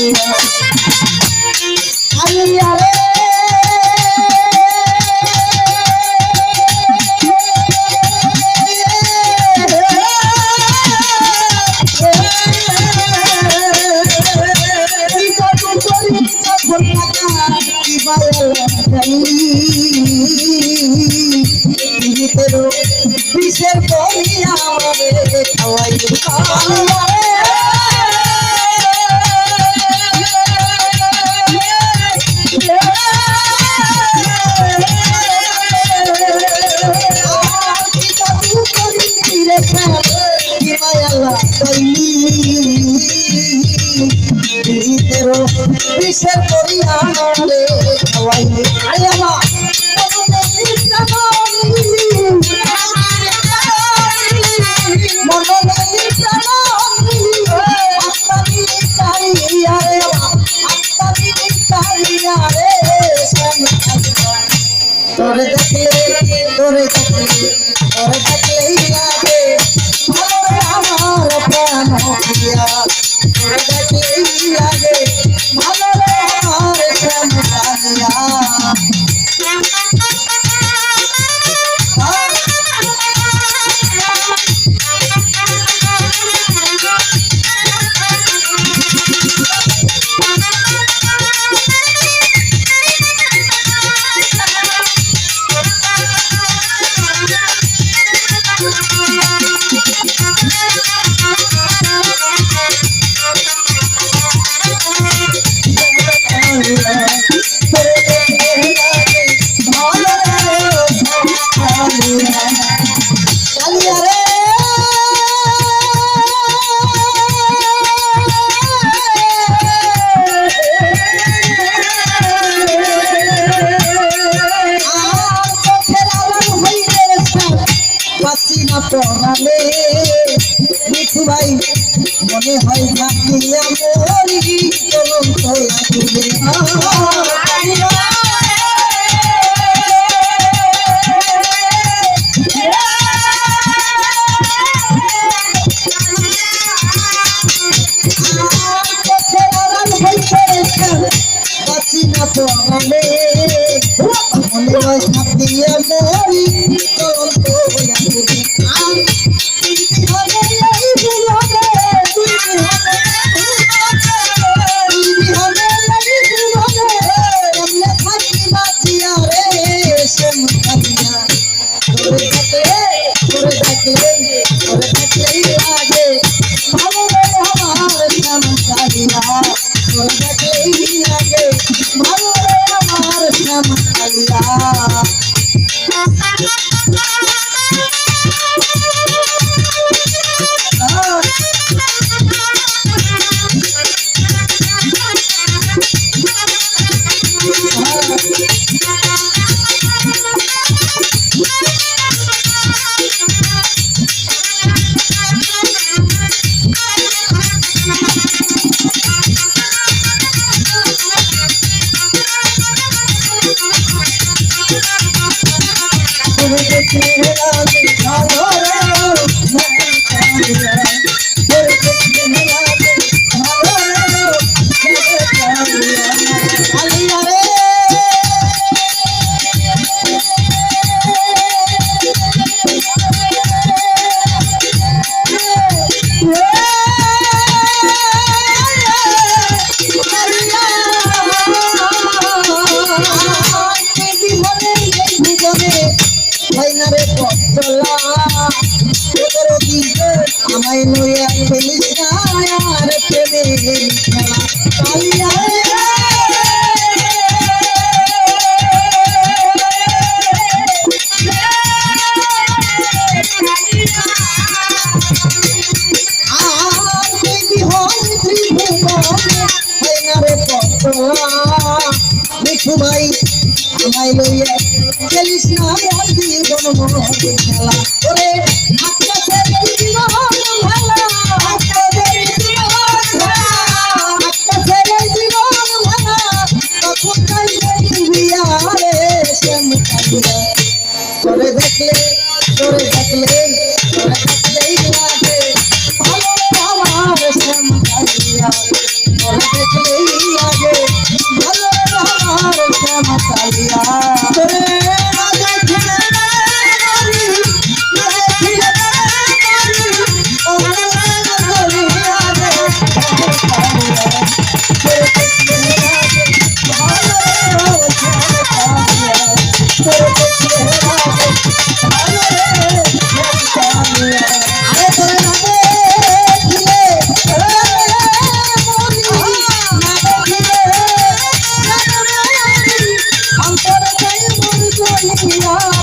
I'm কিসের করিয়া পড়ালে মিঠু ভাই মনে হয় থাকিয়া মরি চলন্ত লাগবে। বাঁচি না পড়ালে মনে হয় থাকিয়া মরি চেহারা হলো এখন ছায়ার প্রেমের খেলা কালিয়া ভাই লইয়া খেলিস না জীবন মনে খেলা ওরে তোরে দেখলে বলিয়া